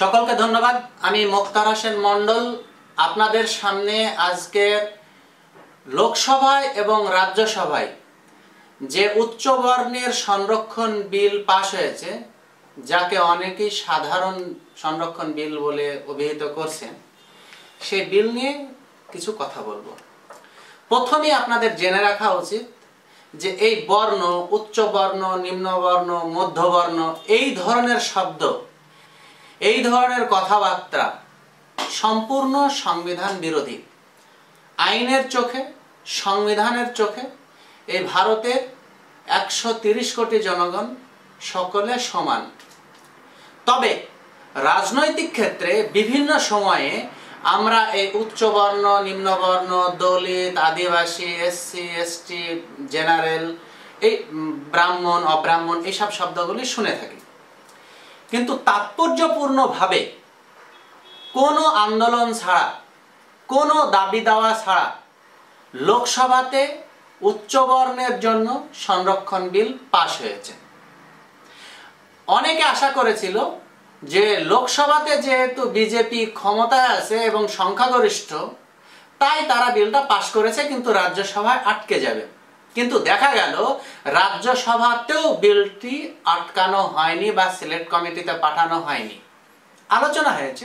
সকলকে ধন্যবাদ। আমি মোক্তার হোসেন মণ্ডল, আপনাদের সামনে আজকে লোকসভায় এবং রাজ্যসভায় যে উচ্চ বর্ণের সংরক্ষণ বিল পাশ হয়েছে, যাকে অনেকেই সাধারণ সংরক্ষণ বিল বলে অভিহিত করছেন সেই বিল নিয়ে কিছু কথা বলব। প্রথমে আপনাদের জেনে রাখা উচিত যে এই বর্ণ, উচ্চ বর্ণ, নিম্ন বর্ণ মধ্যবর্ণ এই ধরনের শব্দ এই ধরনের কথাবার্তা সম্পূর্ণ সংবিধান বিরোধী। আইনের চোখে, সংবিধানের চোখে এই ভারতের একশো তিরিশ কোটি জনগণ সকলে সমান। তবে রাজনৈতিক ক্ষেত্রে বিভিন্ন সময়ে আমরা এই উচ্চবর্ণ, নিম্নবর্ণ, Dalit, Adivasi, SC, ST, general, এই ব্রাহ্মণ, অব্রাহ্মণ এইসব শব্দগুলি শুনে থাকি। কিন্তু তাৎপর্যপূর্ণভাবে কোনো আন্দোলন ছাড়া, কোনো দাবি দেওয়া ছাড়া লোকসভাতে উচ্চবর্ণের জন্য সংরক্ষণ বিল পাশ হয়েছে। অনেকে আশা করেছিল যে লোকসভাতে যেহেতু বিজেপি ক্ষমতায় আছে এবং সংখ্যাগরিষ্ঠ, তাই তারা বিলটা পাশ করেছে, কিন্তু রাজ্যসভায় আটকে যাবে। কিন্তু দেখা গেল, রাজ্যসভাতেও বিলটি আটকানো হয়নি বা সিলেক্ট কমিটিতে পাঠানো হয়নি। আলোচনা হয়েছে,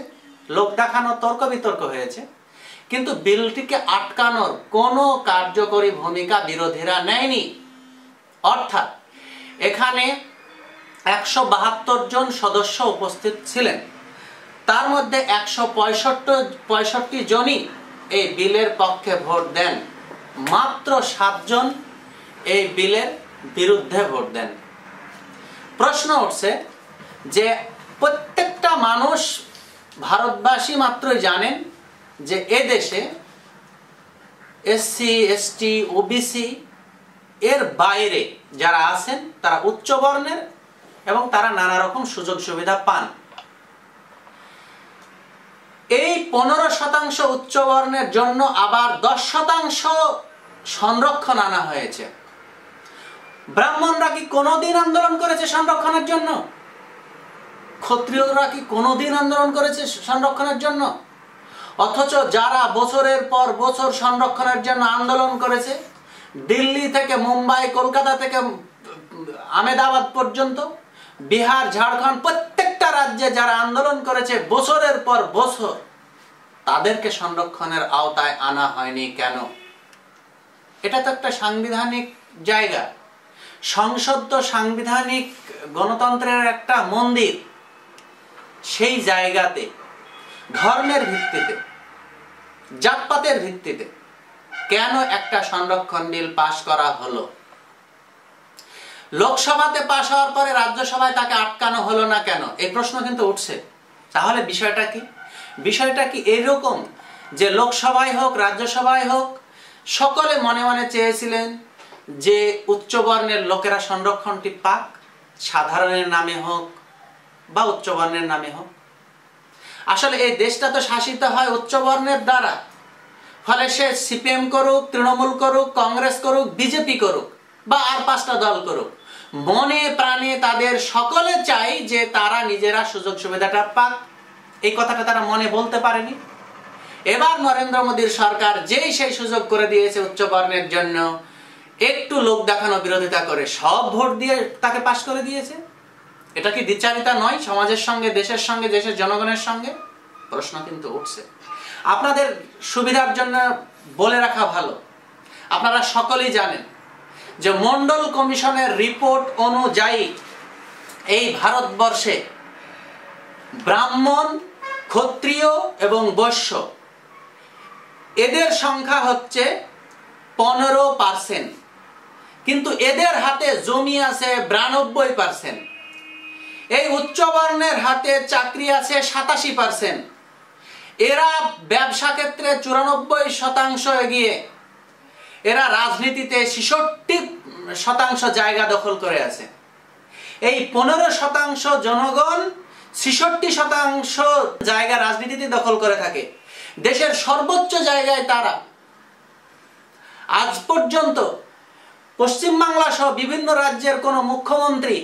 লোক দেখানো তর্ক বিতর্ক হয়েছে, কিন্তু বিলটিকে আটকানোর কোনো কার্যকরী ভূমিকা বিরোধীরা নেয়নি। অর্থাৎ, এখানে একশো বাহাত্তর জন সদস্য উপস্থিত ছিলেন। তার মধ্যে একশো পঁয়ষট্টি পঁয়ষট্টি জনই এই বিলের পক্ষে ভোট দেন। মাত্র সাতজন এই বিলের বিরুদ্ধে ভোট দেন। প্রশ্ন উঠছে যে প্রত্যেকটা মানুষ ভারতবাসী মাত্রই জানেন যে এ দেশে এসসি, এসটি, ওবিসি এর বাইরে যারা আছেন, তারা উচ্চ বর্ণের এবং তারা নানা রকম সুযোগ সুবিধা পান। এই পনেরো শতাংশ উচ্চ বর্ণের জন্য আবার দশ শতাংশ সংরক্ষণ আনা হয়েছে। ব্রাহ্মণরা কি কোনোদিন আন্দোলন করেছে সংরক্ষণের জন্য? ক্ষত্রিয়রা কি কোনোদিন আন্দোলন করেছে সংরক্ষণের জন্য? অথচ যারা বছরের পর বছর সংরক্ষণের জন্য আন্দোলন করেছে, দিল্লি থেকে মুম্বাই, কলকাতা থেকে আমেদাবাদ পর্যন্ত, বিহার, ঝাড়খণ্ড, প্রত্যেকটা রাজ্যে যারা আন্দোলন করেছে বছরের পর বছর, তাদেরকে সংরক্ষণের আওতায় আনা হয়নি কেন? এটা তো একটা সাংবিধানিক জায়গা। সংসদ তো সাংবিধানিক গণতন্ত্রের একটা মন্দির, সেই জায়গাতে, ধর্মের ভিত্তিতে, জাতপাতের ভিত্তিতে কেন একটা সংরক্ষণ বিল পাশ করা হলো? লোকসভাতে পাশ হওয়ার পরে রাজ্যসভায় তাকে আটকানো হলো না কেন? এই প্রশ্ন কিন্তু উঠছে। তাহলে বিষয়টা কি? বিষয়টা কি এরকম যে লোকসভায় হোক, রাজ্যসভায় হোক, সকলে মনে মনে চেয়েছিলেন যে উচ্চবর্ণের লোকেরা সংরক্ষণটি পাক, সাধারণের নামে হোক বা উচ্চবর্ণের নামে হোক। আসলে এই দেশটা তো শাসিত হয় উচ্চবর্ণের দ্বারা। ফলে সে সিপিএম করুক, তৃণমূল করুক, কংগ্রেস করুক, বিজেপি করুক বা আর পাঁচটা দল করুক, মনে প্রাণে তাদের সকলে চাই যে তারা নিজেরা সুযোগ সুবিধাটা পাক। এই কথাটা তারা মনে বলতে পারেনি। এবার নরেন্দ্র মোদীর সরকার যেই সেই সুযোগ করে দিয়েছে উচ্চবর্ণের জন্য একটু লোক দেখানো বিরোধিতা করে, সব ভোট দিয়ে তাকে পাশ করে দিয়েছে? এটা কি দ্বিচারিতা নয়, সমাজের সঙ্গে, দেশের সঙ্গে, দেশের জনগণের সঙ্গে? প্রশ্ন কিন্তু উঠছে। আপনাদের সুবিধার জন্য বলে রাখা ভালো। আপনারা সকলেই জানেন যে মন্ডল কমিশনের রিপোর্ট অনুযায়ী এই ভারতবর্ষে ব্রাহ্মণ, ক্ষত্রিয় এবং বৈশ্য, এদের সংখ্যা হচ্ছে পনেরো পার্সেন্ট। কিন্তু এদের হাতে জমি আছে বিরানব্বই পার্সেন্ট এই উচ্চবর্ণের হাতে চাকরি আছে সাতাশি পার্সেন্ট এরা ব্যবসা ক্ষেত্রে চুরানব্বই শতাংশ এগিয়ে। এরা রাজনীতিতে ছেষট্টি শতাংশ জায়গা দখল করে আছে। এই পনেরো শতাংশ জনগণ ছেষট্টি শতাংশ জায়গা রাজনীতিতে দখল করে থাকে। দেশের সর্বোচ্চ জায়গায় তারা। আজ পর্যন্ত পশ্চিমবাংলা সহ বিভিন্ন রাজ্যের কোনো মুখ্যমন্ত্রী,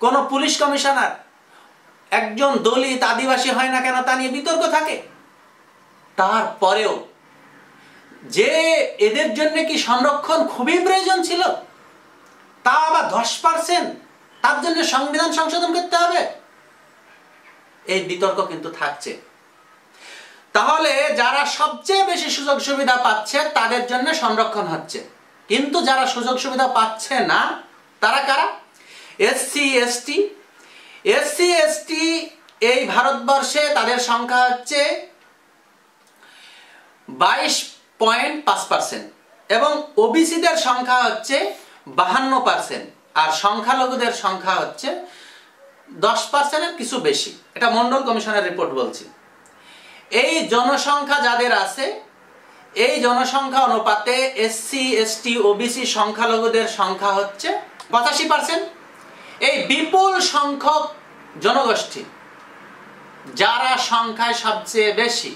কোনো পুলিশ কমিশনার, একজন দলিত আদিবাসী হয় না কেন তা নিয়ে বিতর্ক থাকে? তারপরেও যে এদের জন্য কি সংরক্ষণ খুবই প্রয়োজন ছিল, তা আবার দশ পার্সেন্ট, তার জন্য সংবিধান সংশোধন করতে হবে? এই বিতর্ক কিন্তু থাকছে। তাহলে যারা সবচেয়ে বেশি সুযোগ সুবিধা পাচ্ছে, তাদের জন্য সংরক্ষণ হচ্ছে। কিন্তু যারা সুযোগ সুবিধা পাচ্ছে না, তারা কারা? এসসি এসটি এসসি এসটি এই ভারতবর্ষে তাদের সংখ্যা হচ্ছে বাইশ পয়েন্ট পাঁচ পার্সেন্ট এবং ওবিসিদের সংখ্যা হচ্ছে বাহান্ন পার্সেন্ট আর সংখ্যালঘুদের সংখ্যা হচ্ছে দশ পার্সেন্টের কিছু বেশি। এটা মন্ডল কমিশনের রিপোর্ট বলছি। এই জনসংখ্যা যাদের আছে এই জনসংখ্যা অনুপাতে এসসি এসটি ওবিসি সংখ্যালঘুদের সংখ্যা হচ্ছে পঁচাশি পার্সেন্ট এই বিপুল সংখ্যক জনগোষ্ঠী, যারা সংখ্যায় সবচেয়ে বেশি,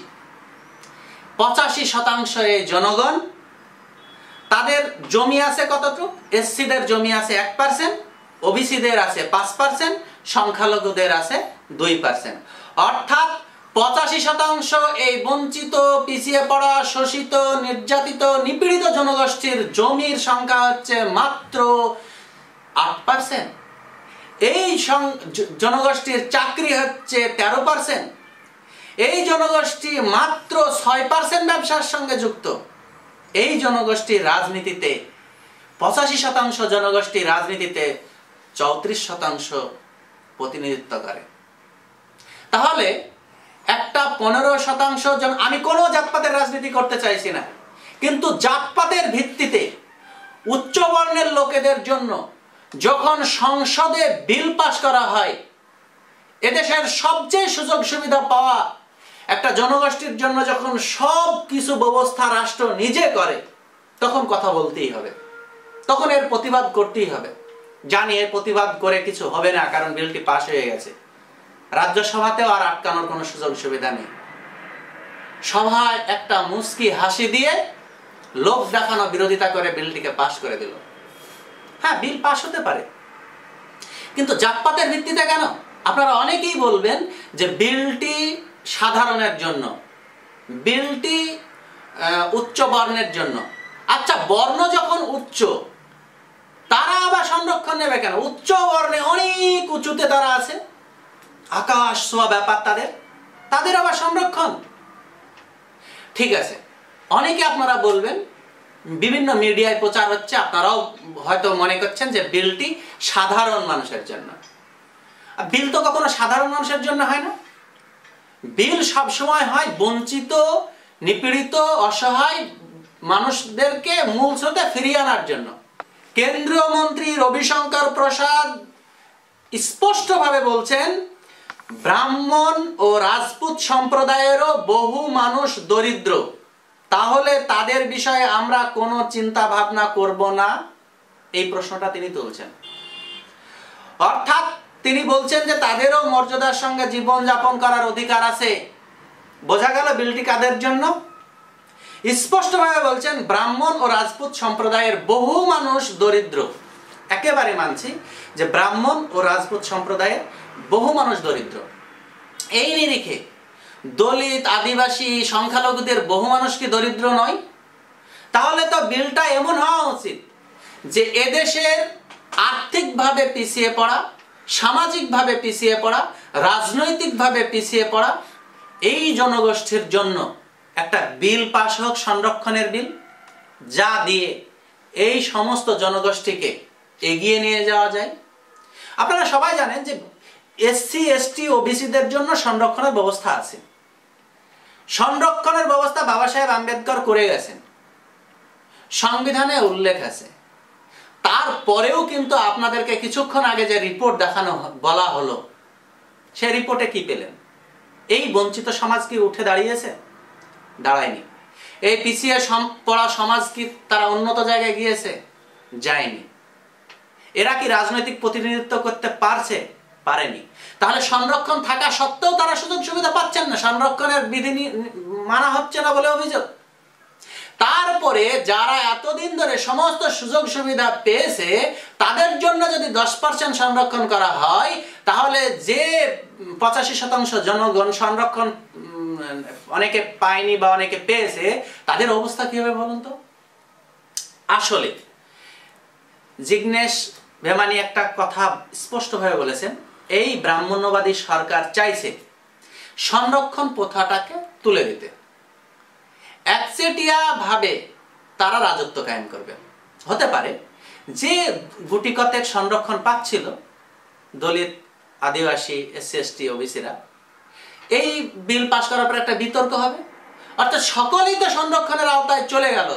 পঁচাশি শতাংশ এই জনগণ, তাদের জমি আছে কতটুকু? এসসিদের জমি আছে এক পার্সেন্ট ওবিসিদের আছে পাঁচ পার্সেন্ট সংখ্যালঘুদের আছে দুই পার্সেন্ট অর্থাৎ পঁচাশি শতাংশ এই বঞ্চিত, পিছিয়ে পড়া, শোষিত, নির্যাতিত, নিপীড়িত জনগোষ্ঠীর জমির সংখ্যা হচ্ছে মাত্র আট পার্সেন্ট এই জনগোষ্ঠীর চাকরি হচ্ছে তেরো পার্সেন্ট এই জনগোষ্ঠী মাত্র ছয় পার্সেন্ট ব্যবসার সঙ্গে যুক্ত। এই জনগোষ্ঠীর রাজনীতিতে পঁচাশি শতাংশ জনগোষ্ঠী রাজনীতিতে চৌত্রিশ শতাংশ প্রতিনিধিত্ব করে। তাহলে একটা পনেরো শতাংশ আমি কোনো জাতপাতের রাজনীতি করতে চাইছি না। কিন্তু জাতপাতের ভিত্তিতে উচ্চ বর্ণের লোকেদের জন্য যখন সংসদে বিল পাশ করা হয়, এদেশের সবচেয়ে সুযোগ সুবিধা পাওয়া একটা জনগোষ্ঠীর জন্য যখন সব কিছু ব্যবস্থা রাষ্ট্র নিজে করে, তখন কথা বলতেই হবে। তখন এর প্রতিবাদ করতেই হবে। জানি এর প্রতিবাদ করে কিছু হবে না, কারণ বিলটি পাশ হয়ে গেছে। রাজ্যসভাতেও আর আটকানোর কোনো সুযোগ সুবিধা নেই। সভায় একটা মুস্কি হাসি দিয়ে লোক দেখানো বিরোধিতা করে বিলটিকে পাশ করে দিল। হ্যাঁ বিল পাশ হতে পারে। কিন্তু জাতপাতের ভিত্তিতে কেন? আপনারা অনেকেই বলবেন যে বিলটি সাধারণের জন্য, বিলটি উচ্চ বর্ণের জন্য। আচ্ছা বর্ণ যখন উচ্চ, তারা আবার সংরক্ষণ নেবে কেন? উচ্চ বর্ণে অনেক উঁচুতে তারা আছে। আকাশ ছোঁয়া ব্যাপার তাদের। তাদের আবার সংরক্ষণ। ঠিক আছে। অনেকে আপনারা বলবেন, বিভিন্ন মিডিয়ায় প্রচার হচ্ছে, আপনারাও হয়তো মনে করছেন যে বিলটি সাধারণ মানুষের জন্য। বিল তো কখনো সাধারণ মানুষের জন্য হয় না। বিল সবসময় হয় বঞ্চিত, নিপীড়িত, অসহায় মানুষদেরকে মূল স্রোতে ফিরিয়ে আনার জন্য। কেন্দ্রীয় মন্ত্রী রবিশঙ্কর প্রসাদ স্পষ্টভাবে বলছেন ব্রাহ্মণ ও রাজপুত সম্প্রদায়েরও বহু মানুষ দরিদ্র। তাহলে তাদের বিষয়ে আমরা কোনো চিন্তা ভাবনা করব না? এই প্রশ্নটা তিনি তুলছেন। অর্থাৎ তিনি বলছেন যে তাদেরও মর্যাদার সঙ্গে জীবন যাপন করার অধিকার আছে। বোঝা গেল বিলটি কাদের জন্য? স্পষ্টভাবে বলছেন ব্রাহ্মণ ও রাজপুত সম্প্রদায়ের বহু মানুষ দরিদ্র। একেবারে মানছি যে ব্রাহ্মণ ও রাজপুত সম্প্রদায়ের বহু মানুষ দরিদ্র। এই নিরিখে দলিত, আদিবাসী, সংখ্যালঘুদের বহু মানুষ কি দরিদ্র নয়? তাহলে তো বিলটা এমন হওয়া উচিত যে এদেশের আর্থিকভাবে পিছিয়ে পড়া, সামাজিকভাবে পিছিয়ে পড়া, রাজনৈতিকভাবে পিছিয়ে পড়া এই জনগোষ্ঠীর জন্য একটা বিল পাশ হোক, সংরক্ষণের বিল, যা দিয়ে এই সমস্ত জনগোষ্ঠীকে এগিয়ে নিয়ে যাওয়া যায়। আপনারা সবাই জানেন যে এসসি, এসটি, ওবিসিদের জন্য সংরক্ষণের ব্যবস্থা আছে। সংরক্ষণের ব্যবস্থা বাবা সাহেব আম্বেদকর করে গেছেন। সংবিধানে উল্লেখ আছে। তারপরেও কিন্তু আপনাদেরকে কিছুক্ষণ আগে যে রিপোর্ট দেখানো বলা হলো, সে রিপোর্টে কি পেলেন? এই বঞ্চিত সমাজ কি উঠে দাঁড়িয়েছে? দাঁড়ায়নি। এই পিছিয়ে পড়া সমাজ কি তারা উন্নত জায়গায় গিয়েছে? যায়নি। এরা কি রাজনৈতিক প্রতিনিধিত্ব করতে পারছে? পারেনি। তাহলে সংরক্ষণ থাকা সত্ত্বেও তারা সুযোগ সুবিধা পাচ্ছেন না। সংরক্ষণের বিধি মানা হচ্ছে না বলে অভিযোগ। তারপরে যারা এতদিন ধরে সমস্ত সুযোগ সুবিধা পেয়েছে, তাদের জন্য যদি দশ পার্সেন্ট সংরক্ষণ করা হয়, তাহলে যে পঁচাশি শতাংশ জনগণ সংরক্ষণ অনেকে পায়নি বা অনেকে পেয়েছে, তাদের অবস্থা কি হবে বলুন তো? আসলে জিগ্নেশ ভেমানি একটা কথা স্পষ্টভাবে বলেছেন। এই ব্রাহ্মণ্যবাদী সরকার চাইছে সংরক্ষণ প্রথাটাকে তুলে দিতে। একচেটিয়া ভাবে তারা রাজত্ব কায়েম করবে। হতে পারে যে গুটি কতেক সংরক্ষণ পাচ্ছিল দলিত আদিবাসী এসসি এসটি ওবিসিরা, এই বিল পাশ করার পর একটা বিতর্ক হবে। অর্থাৎ সকলেই তো সংরক্ষণের আওতায় চলে গেল।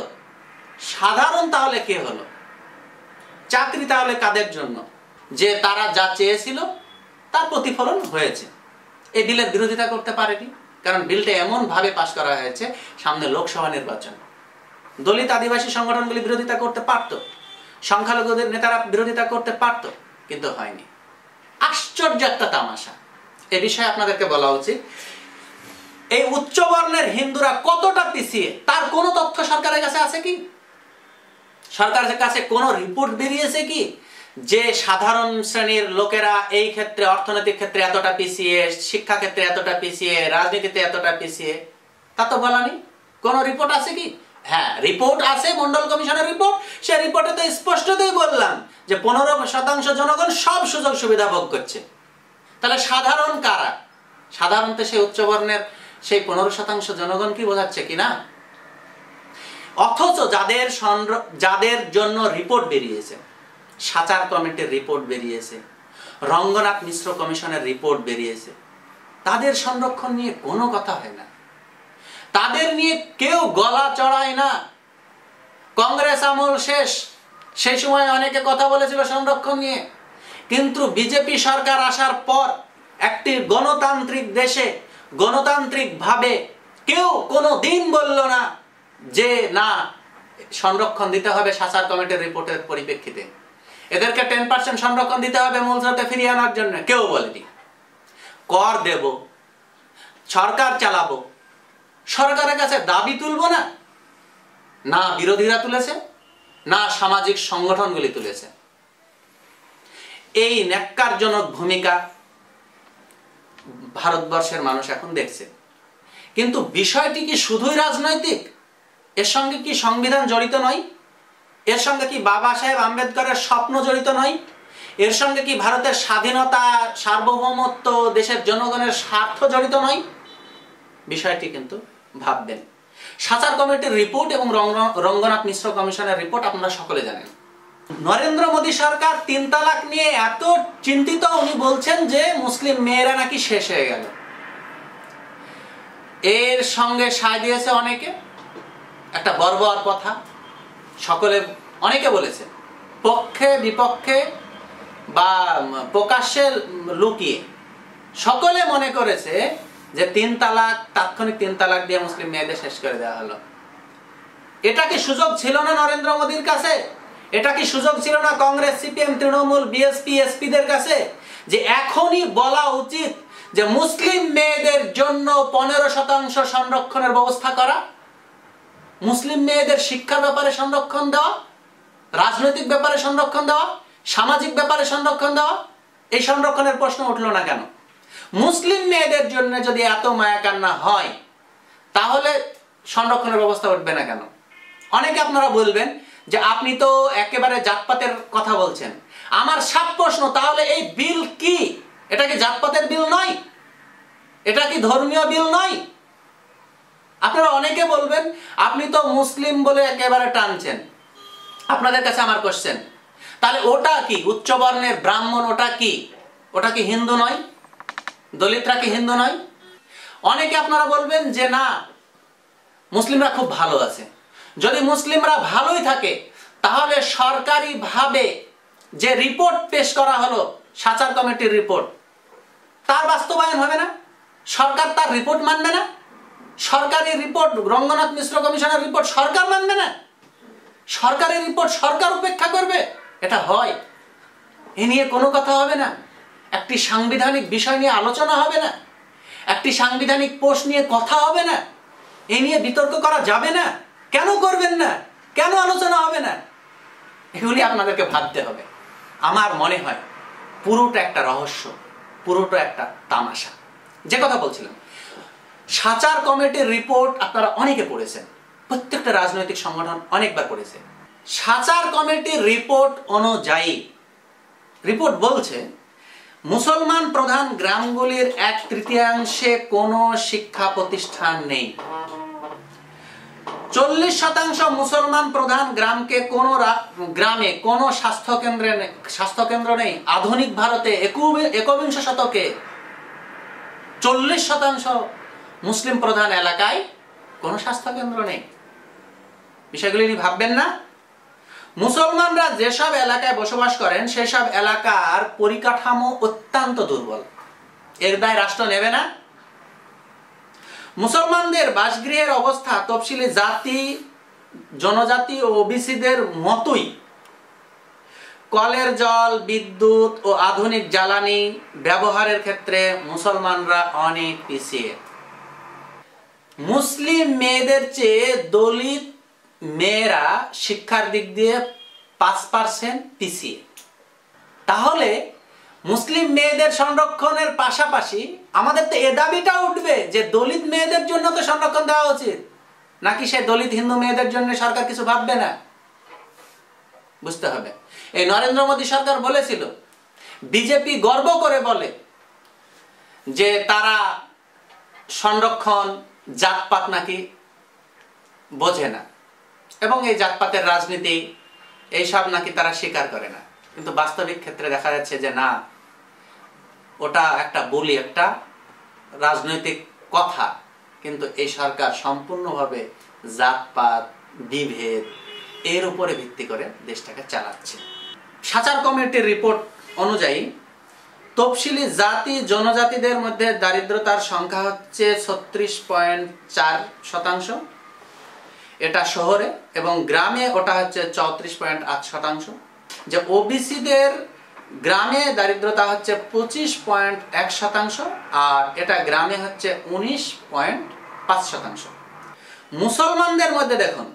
সাধারণ তাহলে কে হলো? চাকরি তাহলে কাদের জন্য? যে তারা যা চেয়েছিল তার প্রতিফলন হয়েছে। এই বিলের বিরোধিতা করতে পারেনি, কারণ বিলটা এমন ভাবে পাশ করা হয়েছে, সামনে লোকসভা নির্বাচন। দলিত আদিবাসী সংগঠনগুলি বিরোধিতা করতে পারত, সংখ্যালঘুদের নেতারা বিরোধিতা করতে পারত, কিন্তু হয়নি। আশ্চর্য একটা তামাশা। এ বিষয়ে আপনাদেরকে বলা উচিত, এই উচ্চ বর্ণের হিন্দুরা কতটা পিছিয়ে, তার কোনো তথ্য সরকারের কাছে আছে কি? সরকারের কাছে কোনো রিপোর্ট বেরিয়েছে কি? যে সাধারণ শ্রেণির লোকেরা এই ক্ষেত্রে, অর্থনৈতিক ক্ষেত্রে এতটা পিছিয়ে শিক্ষা ক্ষেত্রে এতটা পিছিয়ে, রাজনীতিতে এতটা পিছিয়ে, তা তো বলা নেই। কোনো রিপোর্ট আছে কি? হ্যাঁ রিপোর্ট আছে, মন্ডল কমিশনের রিপোর্ট সে রিপোর্টে তো স্পষ্টতই বললাম যে পনেরো শতাংশ জনগণ সব সুযোগ সুবিধা ভোগ করছে। তাহলে সাধারণ কারা? সাধারণত সেই উচ্চবর্ণের সেই পনেরো শতাংশ জনগণ কি বোঝাচ্ছে কিনা অথচ যাদের যাদের জন্য রিপোর্ট বেরিয়েছে সাচার কমিটির রিপোর্ট বেরিয়েছে। রঙ্গনাথ মিশ্র কমিশনের রিপোর্ট বেরিয়েছে। তাদের সংরক্ষণ নিয়ে কোনো কথা হয় না। তাদের নিয়ে কেউ গলা চড়ায় না। কংগ্রেস আমল শেষ। সেই সময় অনেকে কথা বলেছিল সংরক্ষণ নিয়ে। কিন্তু বিজেপি সরকার আসার পর একটি গণতান্ত্রিক দেশে গণতান্ত্রিক ভাবে কেউ কোনো দিন বলল না যে, না, সংরক্ষণ দিতে হবে সাচার কমিটির রিপোর্টের পরিপ্রেক্ষিতে। এদেরকে টেন পার্সেন্ট সংরক্ষণ দিতে হবে মূল ফিরিয়ে আনার জন্য। কেউ বলেনি। কর দেব, সরকার চালাবো। সরকারের কাছে দাবি তুলবো না? না বিরোধীরা তুলেছে, না সামাজিক সংগঠনগুলি তুলেছে। এই ন্যাক্কারজনক ভূমিকা ভারতবর্ষের মানুষ এখন দেখছে। কিন্তু বিষয়টি কি শুধুই রাজনৈতিক? এর সঙ্গে কি সংবিধান জড়িত নয়? এর সঙ্গে কি বাবা সাহেব আম্বেদকরের স্বপ্ন জড়িত নয়? এর সঙ্গে কি ভারতের স্বাধীনতা, সার্বভৌমত্ব, দেশের জনগণের স্বার্থ জড়িত নয়? বিষয়টি কিন্তু ভাববেন। সাচার কমিটির রিপোর্ট এবং রঙ্গনাথ মিশ্র কমিশনের রিপোর্ট আপনারা সকলে জানেন। নরেন্দ্র মোদী সরকার তিন তালাক নিয়ে এত চিন্তিত, উনি বলছেন যে মুসলিম মেয়েরা নাকি শেষ হয়ে গেল। এর সঙ্গে সায় দিয়েছে অনেকে। একটা বর্বর কথা। সকলে অনেকে বলেছে, পক্ষে, বিপক্ষে বা প্রকাশ্যে লুকিয়ে। সকলে মনে করেছে যে তিন তালাক, তাৎক্ষণিক তিন তালাক দিয়ে মুসলিম মেয়েদের শেষ করে দেওয়া হলো। এটা কি সুযোগ ছিল না নরেন্দ্র মোদীর কাছে? এটা কি সুযোগ ছিল না কংগ্রেস, সিপিএম, তৃণমূল, বিএসপি, এসপিদের কাছে? যে এখনই বলা উচিত যে মুসলিম মেয়েদের জন্য পনেরো শতাংশ সংরক্ষণের ব্যবস্থা করা মুসলিম মেয়েদের শিক্ষার ব্যাপারে সংরক্ষণ দেওয়া, রাজনৈতিক ব্যাপারে সংরক্ষণ দেওয়া, সামাজিক ব্যাপারে সংরক্ষণ দেওয়া, এই সংরক্ষণের প্রশ্ন উঠল না কেন? মুসলিম মেয়েদের জন্য যদি এত মায়া কান্না হয়, তাহলে সংরক্ষণের ব্যবস্থা উঠবে না কেন? অনেকে আপনারা বলবেন যে আপনি তো একেবারে জাতপাতের কথা বলছেন। আমার সাত প্রশ্ন, তাহলে এই বিল কি? এটা কি জাতপাতের বিল নয়? এটা কি ধর্মীয় বিল নয়? আপনারা অনেকে বলবেন, আপনি তো মুসলিম বলে একেবারে টানছেন। আপনাদের কাছে আমার কোশ্চেন তাহলে ওটা কি? উচ্চ বর্ণের ব্রাহ্মণ ওটা কি? ওটা কি হিন্দু নয়? দলিতরা কি হিন্দু নয়? অনেকে আপনারা বলবেন যে, না, মুসলিমরা খুব ভালো আছে। যদি মুসলিমরা ভালোই থাকে, তাহলে সরকারিভাবে যে রিপোর্ট পেশ করা হলো, সাচার কমিটির রিপোর্ট তার বাস্তবায়ন হবে না? সরকার তার রিপোর্ট মানবে না? সরকারি রিপোর্ট, রঙ্গনাথ মিশ্র কমিশনের রিপোর্ট সরকার মানবে না? সরকারের রিপোর্ট সরকার উপেক্ষা করবে? এটা হয়। এ নিয়ে কোনো কথা হবে না। একটি সাংবিধানিক বিষয় নিয়ে আলোচনা হবে না। একটি সাংবিধানিক পোস্ট নিয়ে কথা হবে না। এ নিয়ে বিতর্ক করা যাবে না। কেন করবেন না? কেন আলোচনা হবে না? এগুলি আপনাদেরকে ভাবতে হবে। আমার মনে হয় পুরোটা একটা রহস্য, পুরোটা একটা তামাশা। যে কথা বলছিলাম সাচার কমিটির রিপোর্ট আপনারা অনেকে পড়েছেন। প্রত্যেকটা রাজনৈতিক সংগঠন অনেকবার পড়েছে। সাচার কমিটির রিপোর্ট অনুযায়ী রিপোর্ট বলছে, মুসলমান প্রধান গ্রামগুলির এক তৃতীয়াংশে কোনো শিক্ষা প্রতিষ্ঠান নেই। চল্লিশ শতাংশ মুসলমান প্রধান গ্রামকে কোন গ্রামে কোন স্বাস্থ্য কেন্দ্রে স্বাস্থ্য কেন্দ্র নেই। আধুনিক ভারতে একবিংশ শতকে চল্লিশ শতাংশ মুসলিম প্রধান এলাকায় কোনো স্বাস্থ্য কেন্দ্র নেই। বিষয়গুলি ভাববেন না। মুসলমানরা যেসব এলাকায় বসবাস করেন, সেসব এলাকার পরিকাঠামো অত্যন্ত দুর্বল। এর দায় রাষ্ট্র নেবে না। মুসলমানদের বাসগৃহের অবস্থা তফসিলি জাতি, জনজাতি ও ওবিসিদের মতোই। কলের জল, বিদ্যুৎ ও আধুনিক জ্বালানি ব্যবহারের ক্ষেত্রে মুসলমানরা অনেক পিছিয়ে। মুসলিম মেয়েদের চেয়ে দলিত মেয়েরা শিক্ষার দিক দিয়ে পাঁচ পার্সেন্ট পিছিয়ে। তাহলে মুসলিম মেয়েদের সংরক্ষণের পাশাপাশি আমাদের তো এ দাবিটা উঠবে যে দলিত মেয়েদের জন্য তো সংরক্ষণ দেওয়া উচিত। নাকি সে দলিত হিন্দু মেয়েদের জন্য সরকার কিছু ভাববে না? বুঝতে হবে। এই নরেন্দ্র মোদী সরকার বলেছিল, বিজেপি গর্ব করে বলে যে তারা সংরক্ষণ জাতপাত নাকি বোঝে না। এবং এই জাতপাতের রাজনীতি, এইসব নাকি তারা স্বীকার করে না। কিন্তু বাস্তবিক ক্ষেত্রে দেখা যাচ্ছে যে না, ওটা একটা বলি একটা রাজনৈতিক কথা। কিন্তু এই সরকার সম্পূর্ণভাবে জাতপাত, বিভেদ, এর উপরে ভিত্তি করে দেশটাকে চালাচ্ছে। সাচার কমিটির রিপোর্ট অনুযায়ী তফসিলি জাতি জনজাতিদের মধ্যে দারিদ্রতার সংখ্যা হচ্ছে ছত্রিশ পয়েন্ট চার শতাংশ। এটা শহরে এবং গ্রামে ওটা হচ্ছে চৌত্রিশ পয়েন্ট আট শতাংশ। যে ওবিসিদের গ্রামে দারিদ্রতা হচ্ছে পঁচিশ পয়েন্ট এক শতাংশ আর এটা গ্রামে হচ্ছে উনিশ পয়েন্ট পাঁচ শতাংশ। মুসলমানদের মধ্যে দেখুন,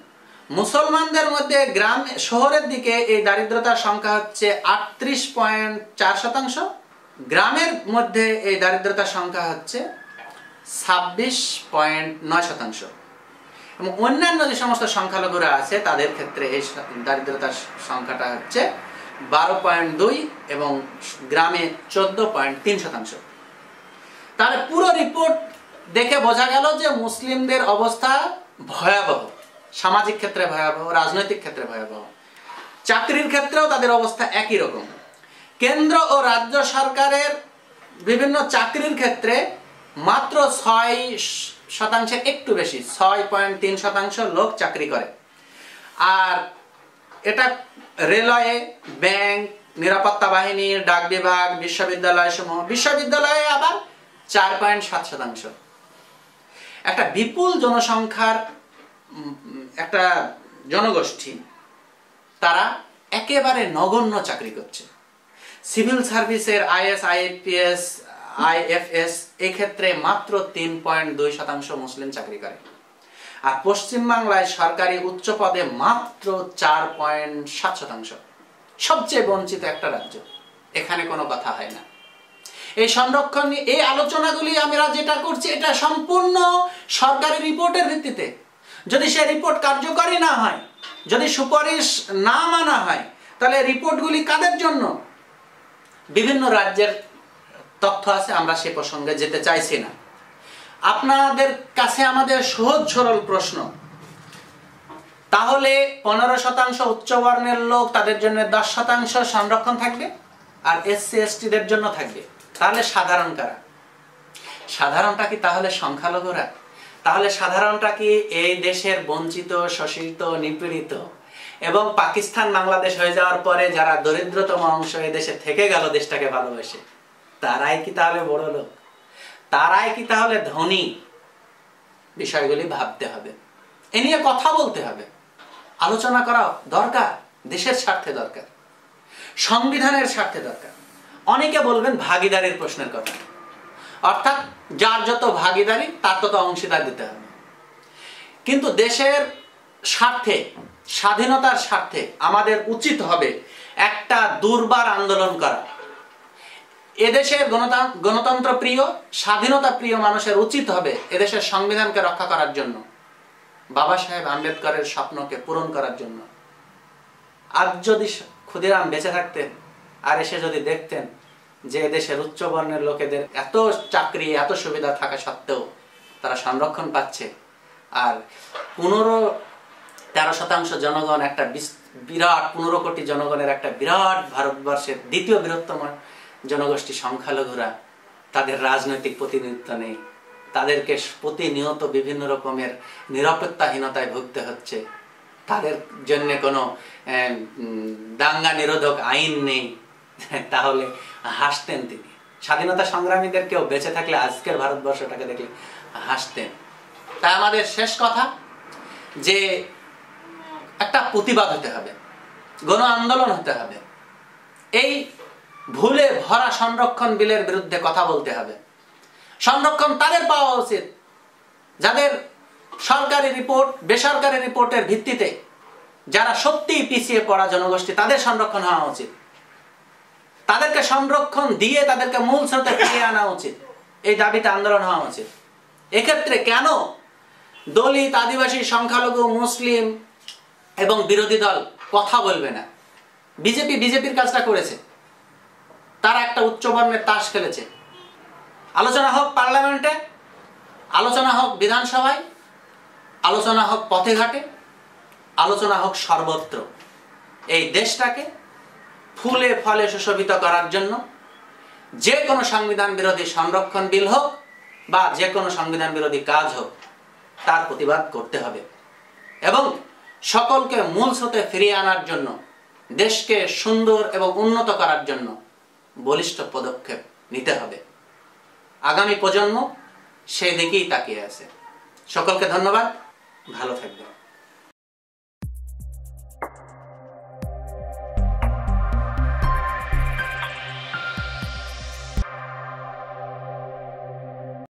মুসলমানদের মধ্যে গ্রাম শহরের দিকে এই দারিদ্রতার সংখ্যা হচ্ছে আটত্রিশ পয়েন্ট চার শতাংশ গ্রামের মধ্যে এই দারিদ্রতার সংখ্যা হচ্ছে ছাব্বিশ পয়েন্ট নয় শতাংশ। এবং অন্যান্য যে সমস্ত সংখ্যালঘুরা আছে, তাদের ক্ষেত্রে এই দারিদ্রতার সংখ্যাটা হচ্ছে বারো পয়েন্ট দুই এবং গ্রামে চোদ্দ পয়েন্ট তিন শতাংশ। তাহলে পুরো রিপোর্ট দেখে বোঝা গেল যে মুসলিমদের অবস্থা ভয়াবহ। সামাজিক ক্ষেত্রে ভয়াবহ, রাজনৈতিক ক্ষেত্রে ভয়াবহ। চাকরির ক্ষেত্রেও তাদের অবস্থা একই রকম। কেন্দ্র ও রাজ্য সরকারের বিভিন্ন চাকরির ক্ষেত্রে মাত্র ছয় শতাংশের একটু বেশি, ছয় পয়েন্ট তিন শতাংশ লোক চাকরি করে। আর এটা রেলওয়ে, ব্যাংক, নিরাপত্তা বাহিনী, ডাক বিভাগ বিশ্ববিদ্যালয় সমূহ বিশ্ববিদ্যালয়ে আবার চার পয়েন্ট সাত শতাংশ। একটা বিপুল জনসংখ্যার একটা জনগোষ্ঠী, তারা একেবারে নগণ্য চাকরি করছে। সিভিল সার্ভিসের আইএস আইপিএস আইএফএস এক্ষেত্রে মাত্র তিন পয়েন্ট দুই শতাংশ মুসলিম চাকরি করে। আর পশ্চিমবাংলায় সরকারি উচ্চ পদে মাত্র চার পয়েন্ট সাত শতাংশ। সবচেয়ে বঞ্চিত একটা রাজ্য। এখানে কোনো কথা হয় না। এই সংরক্ষণ নিয়ে, এই আলোচনাগুলি আমরা যেটা করছি, এটা সম্পূর্ণ সরকারি রিপোর্টের ভিত্তিতে। যদি সে রিপোর্ট কার্যকরী না হয়, যদি সুপারিশ না মানা হয়, তাহলে রিপোর্টগুলি কাদের জন্য? বিভিন্ন রাজ্যের তথ্য আছে, আমরা সে প্রসঙ্গে যেতে চাইছি না। আপনাদের কাছে আমাদের সহজ সরল প্রশ্ন, তাহলে পনেরো শতাংশ উচ্চবর্ণের লোক তাদের জন্য দশ শতাংশ সংরক্ষণ থাকবে, আর এসসি এসটিদের জন্য থাকবে। তাহলে সাধারণ কারা? সাধারণটা কি তাহলে সংখ্যালঘুরা? তাহলে সাধারণটা কি এই দেশের বঞ্চিত, শোষিত, নিপীড়িত? এবং পাকিস্তান বাংলাদেশ হয়ে যাওয়ার পরে যারা দরিদ্রতম অংশ দেশে থেকে গেল দেশটাকে ভালোবেসে, তারাই কি তাহলে বড় লোক? তারাই কি তাহলে ধনী? বিষয়গুলি ভাবতে হবে। এ নিয়ে কথা বলতে হবে। আলোচনা করা দরকার, দেশের স্বার্থে দরকার, সংবিধানের স্বার্থে দরকার। অনেকে বলবেন ভাগিদারির প্রশ্নের কথা। অর্থাৎ যার যত ভাগিদারি, তার তত অংশীদার দিতে হবে। কিন্তু দেশের স্বার্থে স্বাধীনতার স্বার্থে আমাদের উচিত হবে একটা দুর্বার আন্দোলন করা। এদেশের গণতন্ত্র প্রিয় স্বাধীনতা প্রিয় মানুষের উচিত হবে এদেশের সংবিধানকে রক্ষা করার জন্য, বাবা সাহেব আম্বেদকরের স্বপ্নকে পূরণ করার জন্য। আজ যদি ক্ষুদিরাম বেঁচে থাকতেন, আর এসে যদি দেখতেন যে এদেশের উচ্চ বর্ণের লোকেদের এত চাকরি, এত সুবিধা থাকা সত্ত্বেও তারা সংরক্ষণ পাচ্ছে, আর পনেরো তেরো শতাংশ জনগণ একটা বিরাট, পনেরো কোটি জনগণের একটা বিরাট ভারতবর্ষের দ্বিতীয় বৃহত্তম জনগোষ্ঠী সংখ্যালঘুরা তাদের রাজনৈতিক প্রতিনিধিত্ব নেই। তাদেরকে প্রতিনিয়ত বিভিন্ন রকমের নিরাপত্তাহীনতায় ভুগতে হচ্ছে। তাদের জন্য কোনো দাঙ্গা নিরোধক আইন নেই। তাহলে হাসতেন তিনি। স্বাধীনতা সংগ্রামীদের কেউ বেঁচে থাকলে আজকের ভারতবর্ষটাকে দেখলে হাসতেন। তাই আমাদের শেষ কথা, যে একটা প্রতিবাদ হতে হবে। গণ আন্দোলন হতে হবে। এই ভুলে ভরা সংরক্ষণ বিলের বিরুদ্ধে কথা বলতে হবে। সংরক্ষণ তাদের পাওয়া উচিত। যাদের সরকারি রিপোর্ট, বেসরকারি রিপোর্টের ভিত্তিতে যারা সত্যিই পিছিয়ে পড়া জনগোষ্ঠী, তাদের সংরক্ষণ হওয়া উচিত। তাদেরকে সংরক্ষণ দিয়ে তাদেরকে মূল স্রোতে ফিরিয়ে আনা উচিত। এই দাবিতে আন্দোলন হওয়া উচিত। এক্ষেত্রে কেন দলিত, আদিবাসী, সংখ্যালঘু, মুসলিম এবং বিরোধী দল কথা বলবে না। বিজেপি বিজেপির কাজটা করেছে। তারা একটা উচ্চবর্ণের তাস খেলেছে। আলোচনা হোক পার্লামেন্টে, আলোচনা হোক বিধানসভায়, আলোচনা হোক পথে ঘাটে, আলোচনা হোক সর্বত্র। এই দেশটাকে ফুলে ফলে সুশোভিত করার জন্য যে কোনো সংবিধান বিরোধী সংরক্ষণ বিল হোক বা যে কোনো সংবিধান বিরোধী কাজ হোক, তার প্রতিবাদ করতে হবে। এবং সকলকে মূল স্রোতে ফিরিয়ে আনার জন্য, দেশকে সুন্দর এবং উন্নত করার জন্য বলিষ্ঠ পদক্ষেপ নিতে হবে। আগামী প্রজন্ম সেই দিকেই তাকিয়ে আছে। সকলকে ধন্যবাদ। ভালো থাকবেন।